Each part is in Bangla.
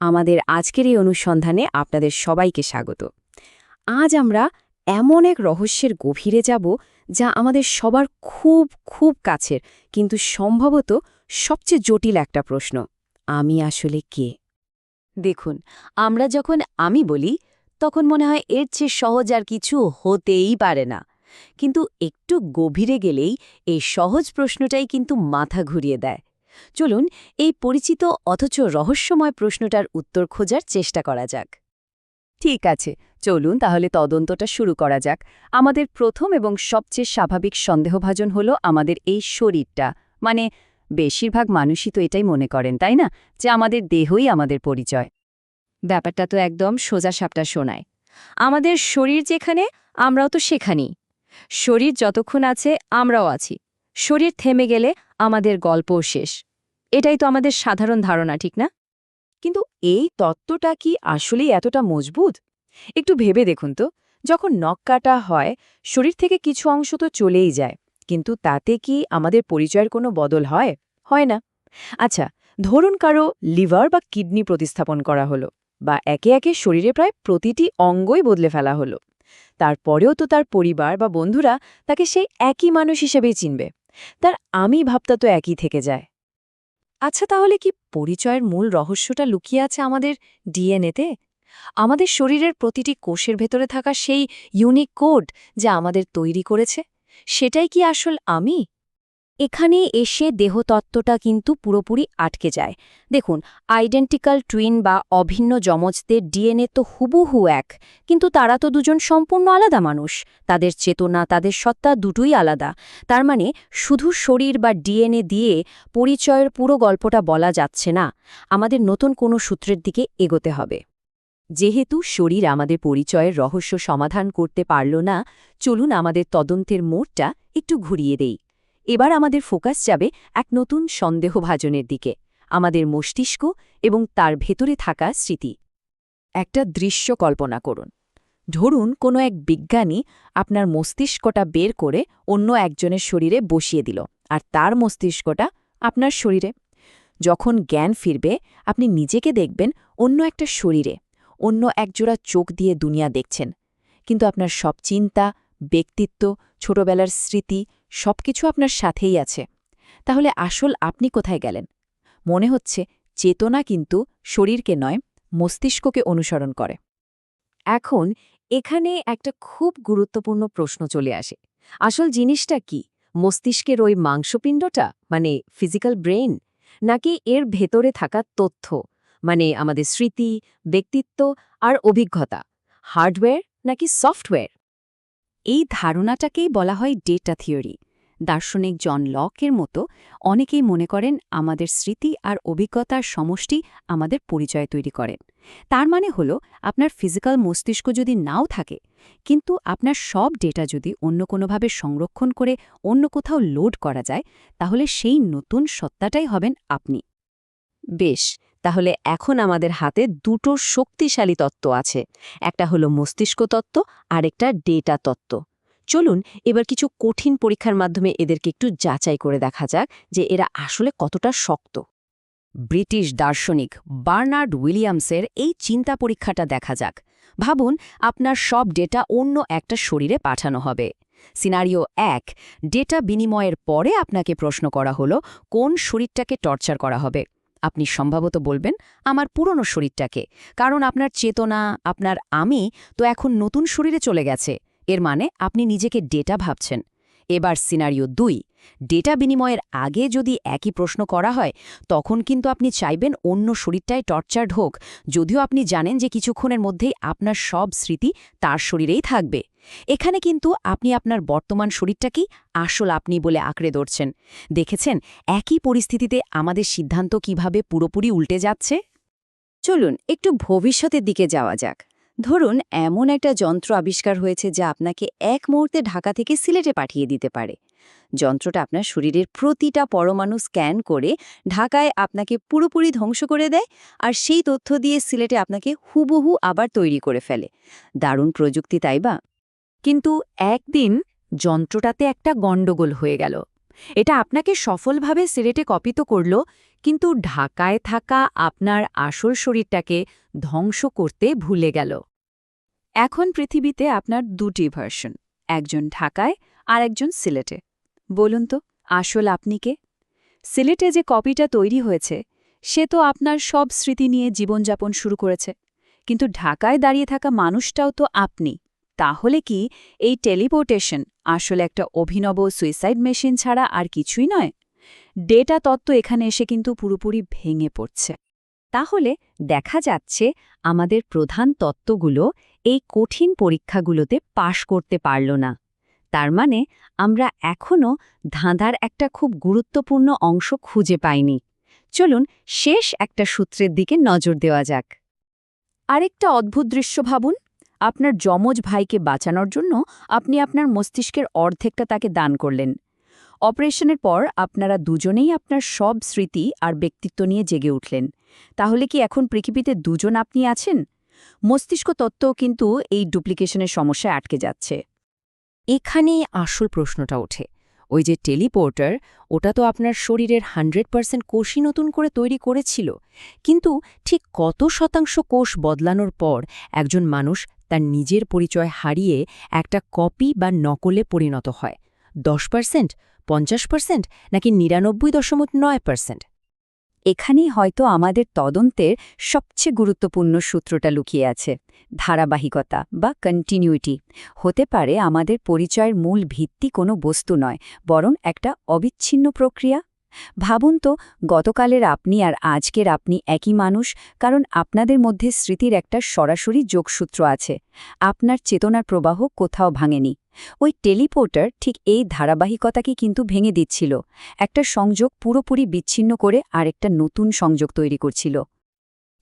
আমাদের আজকের এই অনুসন্ধানে আপনাদের সবাইকে স্বাগত। আজ আমরা এমন এক রহস্যের গভীরে যাব যা আমাদের সবার খুব খুব কাছের, কিন্তু সম্ভবত সবচেয়ে জটিল একটা প্রশ্ন, আমি আসলে কে? দেখুন, আমরা যখন আমি বলি, তখন মনে হয় এর চেয়ে সহজ আর কিছু হতেই পারে না। কিন্তু একটু গভীরে গেলেই এই সহজ প্রশ্নটাই কিন্তু মাথা ঘুরিয়ে দেয়। চলুন এই পরিচিত অথচ রহস্যময় প্রশ্নটার উত্তর খোঁজার চেষ্টা করা যাক। ঠিক আছে, চলুন তাহলে তদন্তটা শুরু করা যাক। আমাদের প্রথম এবং সবচেয়ে স্বাভাবিক সন্দেহভাজন হল আমাদের এই শরীরটা। মানে বেশিরভাগ মানুষই তো এটাই মনে করেন, তাই না? যে আমাদের দেহই আমাদের পরিচয়। ব্যাপারটা তো একদম সোজা সাপটা শোনায়। আমাদের শরীর যেখানে, আমরাও তো সেখানেই। শরীর যতক্ষণ আছে, আমরাও আছি। শরীর থেমে গেলে আমাদের গল্পও শেষ। এটাই তো আমাদের সাধারণ ধারণা, ঠিক না? কিন্তু এই তত্ত্বটা কি আসলেই এতটা মজবুত? একটু ভেবে দেখুন তো, যখন নখ কাটা হয়, শরীর থেকে কিছু অংশ তো চলেই যায়, কিন্তু তাতে কি আমাদের পরিচয়ের কোনো বদল হয়? হয় না। আচ্ছা ধরুন কারও লিভার বা কিডনি প্রতিস্থাপন করা হলো, বা একে একে শরীরে প্রায় প্রতিটি অঙ্গই বদলে ফেলা হলো। তারপরেও তো তার পরিবার বা বন্ধুরা তাকে সেই একই মানুষ হিসেবেই চিনবে। তার আমি ভাবটা তো একই থেকে যায়। আচ্ছা তাহলে কি পরিচয়ের মূল রহস্যটা লুকিয়ে আছে আমাদের ডিএনএতে? আমাদের শরীরের প্রতিটি কোষের ভেতরে থাকা সেই ইউনিক কোড যা আমাদের তৈরি করেছে? সেটাই কি আসল আমি? এখানে এসে দেহতত্ত্বটা কিন্তু পুরোপুরি আটকে যায়। দেখুন আইডেন্টিক্যাল টুইন বা অভিন্ন যমজদের ডিএনএ তো হুবহু এক, কিন্তু তারা তো দুজন সম্পূর্ণ আলাদা মানুষ। তাদের চেতনা, তাদের সত্তা দুটোই আলাদা। তার মানে শুধু শরীর বা ডিএনএ দিয়ে পরিচয়ের পুরো গল্পটা বলা যাচ্ছে না। আমাদের নতুন কোনো সূত্রের দিকে এগোতে হবে। যেহেতু শরীর আমাদের পরিচয়ের রহস্য সমাধান করতে পারল না, চলুন আমাদের তদন্তের মোড়টা একটু ঘুরিয়ে দেই। এবার আমাদের ফোকাস যাবে এক নতুন সন্দেহভাজনের দিকে, আমাদের মস্তিষ্ক এবং তার ভেতরে থাকা স্মৃতি। একটা দৃশ্য কল্পনা করুন। ধরুন কোনো এক বিজ্ঞানী আপনার মস্তিষ্কটা বের করে অন্য একজনের শরীরে বসিয়ে দিল আর তার মস্তিষ্কটা আপনার শরীরে। যখন জ্ঞান ফিরবে, আপনি নিজেকে দেখবেন অন্য একটা শরীরে, অন্য একজোড়া চোখ দিয়ে দুনিয়া দেখছেন। কিন্তু আপনার সব চিন্তা ব্যক্তিত্ব, ছোটবেলার স্মৃতি, সবকিছু আপনার সাথেই আছে। তাহলে আসল আপনি কোথায় গেলেন? মনে হচ্ছে চেতনা কিন্তু শরীরকে নয়, মস্তিষ্ককে অনুসরণ করে। এখন এখানে একটা খুব গুরুত্বপূর্ণ প্রশ্ন চলে আসে। আসল জিনিসটা কি? মস্তিষ্কের ওই মাংসপিণ্ডটা? মানে ফিজিক্যাল ব্রেইন নাকি এর ভেতরে থাকা তথ্য? মানে আমাদের স্মৃতি, ব্যক্তিত্ব আর অভিজ্ঞতা? হার্ডওয়্যার নাকি সফটওয়্যার এই ধারণাটাকেই বলা হয় ডেটা থিওরি দার্শনিক জন লকের মতো অনেকেই মনে করেন আমাদের স্মৃতি আর অভিজ্ঞতার সমষ্টি আমাদের পরিচয় তৈরি করেন তার মানে হলো, আপনার ফিজিক্যাল মস্তিষ্ক যদি নাও থাকে, কিন্তু আপনার সব ডেটা যদি অন্য কোনোভাবে সংরক্ষণ করে অন্য কোথাও লোড করা যায়, তাহলে সেই নতুন সত্তাটাই হবেন আপনি। বেশ তাহলে এখন আমাদের হাতে দুটো শক্তিশালী তত্ত্ব আছে। একটা হলো মস্তিষ্ক তত্ত্ব, আরেকটা ডেটা তত্ত্ব। চলুন এবার কিছু কঠিন পরীক্ষার মাধ্যমে এদেরকে একটু যাচাই করে দেখা যাক যে এরা আসলে কতটা শক্ত। ব্রিটিশ দার্শনিক বার্নার্ড উইলিয়ামসের এই চিন্তা পরীক্ষাটা দেখা যাক। ভাবুন, আপনার সব ডেটা অন্য একটা শরীরে পাঠানো হবে। সিনারিও এক, ডেটা বিনিময়ের পরে আপনাকে প্রশ্ন করা হলো, কোন শরীরটাকে টর্চার করা হবে। আপনি সম্ভবত বলবেন আমার পুরনো শরীরটাকে, কারণ আপনার চেতনা, আপনার আমি তো এখন নতুন শরীরে চলে গেছে। এর মানে আপনি নিজেকে ডেটা ভাবছেন। এবার সিনারিও দুই। ডেটা বিনিময়ের আগে যদি একই প্রশ্ন করা হয়, তখন কিন্তু আপনি চাইবেন অন্য শরীরটায় টর্চার্ড হোক, যদিও আপনি জানেন যে কিছুক্ষণের মধ্যেই আপনার সব স্মৃতি তার শরীরেই থাকবে। এখানে কিন্তু আপনি আপনার বর্তমান শরীরটাকেই আসল আপনি বলে আঁকড়ে ধরছেন। দেখেছেন একই পরিস্থিতিতে আমাদের সিদ্ধান্ত কীভাবে পুরোপুরি উল্টে যাচ্ছে? চলুন একটু ভবিষ্যতের দিকে যাওয়া যাক। ধরুন, এমন একটা যন্ত্র আবিষ্কার হয়েছে যা আপনাকে এক মুহূর্তে ঢাকা থেকে সিলেটে পাঠিয়ে দিতে পারে। যন্ত্রটা আপনার শরীরের প্রতিটা পরমাণু স্ক্যান করে ঢাকায় আপনাকে পুরোপুরি ধ্বংস করে দেয় আর সেই তথ্য দিয়ে সিলেটে আপনাকে হুবহু আবার তৈরি করে ফেলে। দারুণ প্রযুক্তি, তাই বা? কিন্তু একদিন যন্ত্রটাতে একটা গণ্ডগোল হয়ে গেল। এটা আপনাকে সফলভাবে সিলেটে কপি তো করল, কিন্তু ঢাকায় থাকা আপনার আসল শরীরটাকে ধ্বংস করতে ভুলে গেল। এখন পৃথিবীতে আপনার দুটি ভার্সন, একজন ঢাকায় আর একজন সিলেটে। বলুন তো, আসল আপনি কে? সিলেটে যে কপিটা তৈরি হয়েছে, সে তো আপনার সব স্মৃতি নিয়ে জীবনযাপন শুরু করেছে। কিন্তু ঢাকায় দাঁড়িয়ে থাকা মানুষটাও তো আপনি। তাহলে কি এই টেলিপোর্টেশন আসলে একটা অভিনব সুইসাইড মেশিন ছাড়া আর কিছুই নয়? ডেটা তত্ত্ব এখানে এসে কিন্তু পুরোপুরি ভেঙে পড়ছে। তাহলে দেখা যাচ্ছে আমাদের প্রধান তত্ত্বগুলো এই কঠিন পরীক্ষাগুলোতে পাশ করতে পারল না। তার মানে আমরা এখনও ধাঁধার একটা খুব গুরুত্বপূর্ণ অংশ খুঁজে পাইনি। চলুন শেষ একটা সূত্রের দিকে নজর দেওয়া যাক। আরেকটা অদ্ভুত দৃশ্য ভাবুন। আপনার যমজ ভাইকে বাঁচানোর জন্য আপনি আপনার মস্তিষ্কের অর্ধেকটা তাকে দান করলেন। অপারেশনের পর আপনারা দুজনেই আপনার সব স্মৃতি আর ব্যক্তিত্ব নিয়ে জেগে উঠলেন। তাহলে কি এখন পৃথিবীতে দুজন আপনি আছেন? মস্তিষ্ক তত্ত্বও কিন্তু এই ডুপ্লিকেশনের সমস্যায় আটকে যাচ্ছে। এখানেই আসল প্রশ্নটা ওঠে। ওই যে টেলিপোর্টার, ওটা তো আপনার শরীরের হান্ড্রেড পার্সেন্ট কোষই নতুন করে তৈরি করেছিল। কিন্তু ঠিক কত শতাংশ কোষ বদলানোর পর একজন মানুষ তার নিজের পরিচয় হারিয়ে একটা কপি বা নকলে পরিণত হয়। দশ পার্সেন্ট, পঞ্চাশ পার্সেন্ট নাকি নিরানব্বই দশমিক নয় পার্সেন্ট? এখানেই হয়তো আমাদের তদন্তের সবচেয়ে গুরুত্বপূর্ণ সূত্রটা লুকিয়ে আছে, ধারাবাহিকতা বা কন্টিনিউটি হতে পারে আমাদের পরিচয়ের মূল ভিত্তি কোনো বস্তু নয়, বরং একটা অবিচ্ছিন্ন প্রক্রিয়া। ভাবুন তো, গতকালের আপনি আর আজকের আপনি একই মানুষ, কারণ আপনাদের মধ্যে স্মৃতির একটা সরাসরি যোগসূত্র আছে। আপনার চেতনার প্রবাহ কোথাও ভাঙেনি। ওই টেলিপোর্টার ঠিক এই ধারাবাহিকতাকে কিন্তু ভেঙে দিচ্ছিল। একটা সংযোগ পুরোপুরি বিচ্ছিন্ন করে আরেকটা নতুন সংযোগ তৈরি করছিল।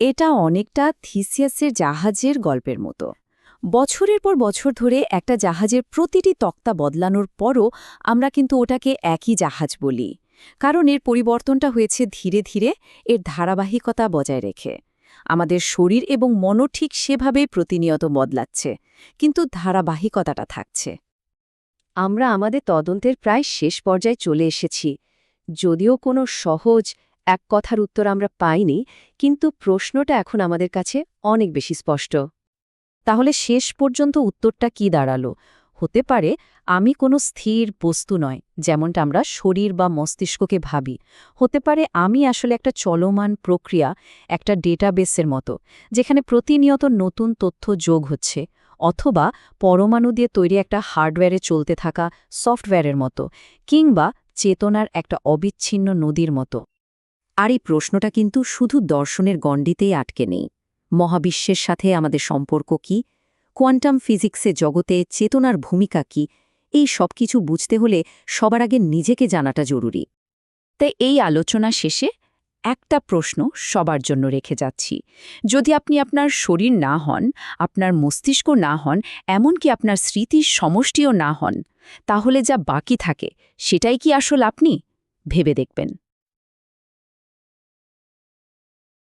এটা অনেকটা থিসিয়াসের জাহাজের গল্পের মতো। বছরের পর বছর ধরে একটা জাহাজের প্রতিটি তক্তা বদলানোর পরও আমরা কিন্তু ওটাকে একই জাহাজ বলি। কারণ এর পরিবর্তনটা হয়েছে ধীরে ধীরে এর ধারাবাহিকতা বজায় রেখে। আমাদের শরীর এবং মনও ঠিক সেভাবেই প্রতিনিয়ত বদলাচ্ছে, কিন্তু ধারাবাহিকতাটা থাকছে। আমরা আমাদের তদন্তের প্রায় শেষ পর্যায়ে চলে এসেছি, যদিও কোনো সহজ, এক কথার উত্তর আমরা পাইনি, কিন্তু প্রশ্নটা এখন আমাদের কাছে অনেক বেশি স্পষ্ট। তাহলে শেষ পর্যন্ত উত্তরটা কি দাঁড়াল? হতে পারে, আমি কোনো স্থির বস্তু নয়, যেমনটা আমরা শরীর বা মস্তিষ্ককে ভাবি। হতে পারে, আমি আসলে একটা চলমান প্রক্রিয়া, একটা ডেটাবেসের মতো, যেখানে প্রতিনিয়ত নতুন তথ্য যোগ হচ্ছে, অথবা পরমাণু দিয়ে তৈরি একটা হার্ডওয়্যারে চলতে থাকা সফটওয়্যারের মতো, কিংবা চেতনার একটা অবিচ্ছিন্ন নদীর মতো। আর এই প্রশ্নটা কিন্তু শুধু দর্শনের গণ্ডিতেই আটকে নেই। মহাবিশ্বের সাথে আমাদের সম্পর্ক কি? কোয়ান্টাম ফিজিক্সে জগতে চেতনার ভূমিকা কি, এই সব কিছু বুঝতে হলে সবার আগে নিজেকে জানাটা জরুরি। তাই এই আলোচনা শেষে একটা প্রশ্ন সবার জন্য রেখে যাচ্ছি। যদি আপনি আপনার শরীর না হন, আপনার মস্তিষ্ক না হন, এমনকি আপনার স্মৃতির সমষ্টিও না হন, তাহলে যা বাকি থাকে, সেটাই কি আসল আপনি? ভেবে দেখবেন।